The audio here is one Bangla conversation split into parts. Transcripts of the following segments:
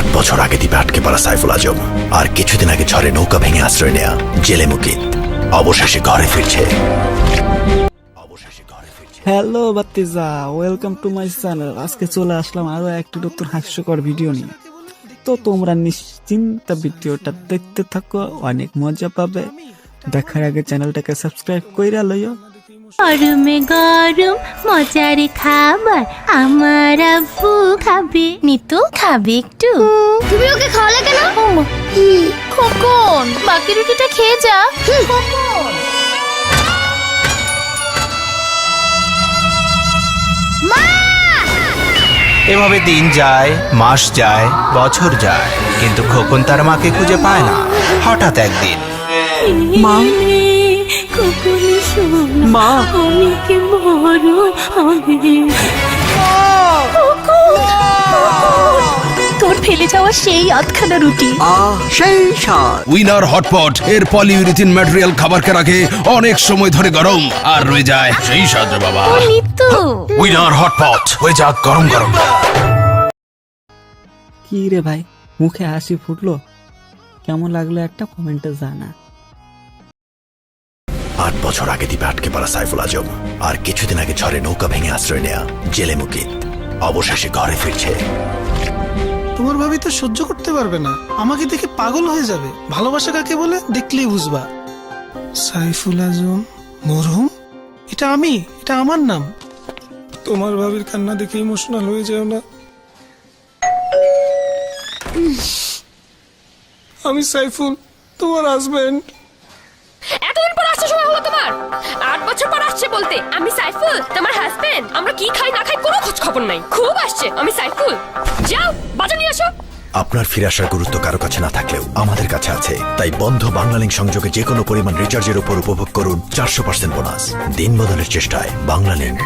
আট বছর আগে দ্বীপে আটকে পড়া সাইফুল আজম। আর কিছুদিন আগে ঝড়ে নৌকা ভেঙে আশ্রয় নেয়া জেলে মুকিত। অবশেষে ঘরে ফিরছে। অবশেষে ঘরে ফিরছে। হ্যালো বাতিজা ওয়েলকাম টু মাই চ্যানেল। আজকে চলে আসলাম আরও একটি নতুন হাস্যকর ভিডিও নিয়ে। তো তোমরা নিশ্চিন্ত ভিডিওটা দেখতে থাকো অনেক মজা পাবে। দেখার আগে চ্যানেলটাকে সাবস্ক্রাইব কইরা লইও। গরমে গরম মজার খাবার খাবে? নিতু খাবে একটু। তুমি ওকে খাওয়ালে কেন? খোকন বাকি রুটিটা খেয়ে যা। এভাবে দিন যায় মাস যায় বছর যায় কিন্তু খোকন তার মাকে খুঁজে পায় না। হঠাৎ একদিন। মা? মা? অনেকে বড় হবে তোর ফেলে যাওয়া সেই আধখানা রুটি। সেই স্বাদ। উইনার হটপট এর পলিউরিথিন ম্যাটেরিয়াল খাবারকে রাখে অনেক সময় ধরে গরম আর রয়ে যায় সেই সাথে বাবা। ও নিতু উইনার হটপট হয়ে যাক গরম গরম। কি রে ভাই মুখে হাসি ফুটলো? কেমন লাগল একটা কমেন্টে জানা। আট বছর আগে দ্বীপে আটকে পড়া সাইফুল আজম আর কিছুদিন আগে ঝড়ে নৌকা ভেঙে আশ্রয় নেয়া জেলে মুকিত। অবশেষে ঘরে ফিরছে। তোমার ভাবি তো সহ্য করতে পারবে না। আমাকে দেখে পাগল হয়ে যাবে। ভালোবাসা কাকে বলে? দেখলেই বুঝবা। সাইফুল আজম মরহুম? এটা আমি এটা আমার নাম। তোমার ভাবির কান্না দেখে ইমোশনাল হয়ে যাও না। আমি সাইফুল তোমার হাজবেন্ড এতদিন পর আসছে সময় হলো তোমার? বছর পর আসছে বলতে। আমি সাইফুল তোমার হাজবেন্ড আমরা কি খাই না খাই কোনো খোঁজ খবর নাই। খুব আসছে। আমি সাইফুল। যাও বাজার নিয়ে আসো। আপনার ফিরে আসার গুরুত্ব কারও কাছে না থাকলেও আমাদের কাছে আছে। তাই বন্ধ বাংলালিংক সংযোগে যে কোনো পরিমাণ রিচার্জের উপর উপভোগ করুন চারশো পার্সেন্ট বোনাস। দিন বদলের চেষ্টায় বাংলালিংক।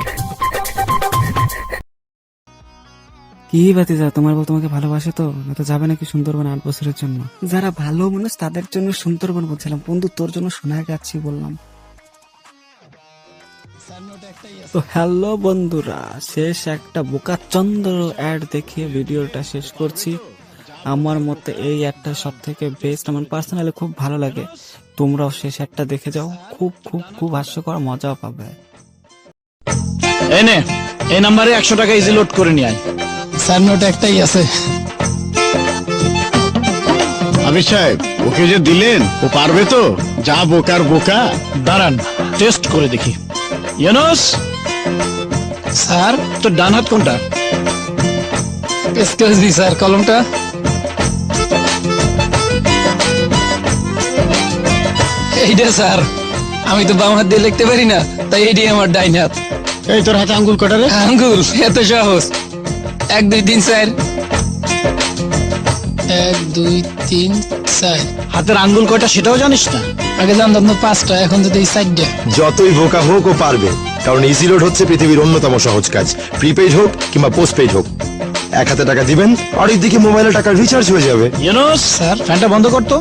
কি বাতিজা তোমার বউ তোমাকে ভালোবাসে তো? না তো যাবে নাকি সুন্দরবন আট বছরের জন্য? যারা ভালো মানুষ তাদের জন্য সুন্দরবন বলছিলাম। বন্ধু তোর জন্য শোনা যাচ্ছি বললাম? তো হ্যালো বন্ধুরা শেষ একটা বোকা চন্দ্র অ্যাড দেখিয়ে ভিডিওটা শেষ করছি। আমার মতে এই অ্যাডটা সব থেকে বেস্ট আমার পার্সোনালি খুব ভালো লাগে। তোমরাও শেষ একটা দেখে যাও খুব খুব খুব হাস্যকর মজাও পাবে। এনে এই নাম্বারে একশো টাকা ইজি লোড করে নিয়ে আয়। স্যার নোট একটাই আছে। আবির সাহেব ওকে যে দিলেন ও পারবে তো? যা বোকার বোকা। দাঁড়ান টেস্ট করে দেখি। ইউনুস? স্যার তোর ডান হাত কোনটা? এক্সকিউজ মি স্যার কলমটা? এইটা স্যার আমি তো বাম হাত দিয়ে লিখতে পারি না তাই এটাই আমার ডাইন হাত। এই তোর হাতে আঙ্গুল কটা রে? আঙ্গুল এত সহজ। এক দুই তিন চার। এক দুই তিন চার। হাতের আঙ্গুল কয়টা সেটাও জানিস না? আগে জানতাম তো পাঁচটা এখন তো এই চারটা। যতই বোকা হোক ও পারবে কারণ ইজি লোড হচ্ছে পৃথিবীর অন্যতম সহজ কাজ। প্রিপেইড হোক কিংবা পোস্টপেইড হোক। এক হাতে টাকা দিবেন আর দিকে মোবাইলে টাকা রিচার্জ হয়ে যাবে। ইউনো স্যার। ফ্যানটা বন্ধ করতো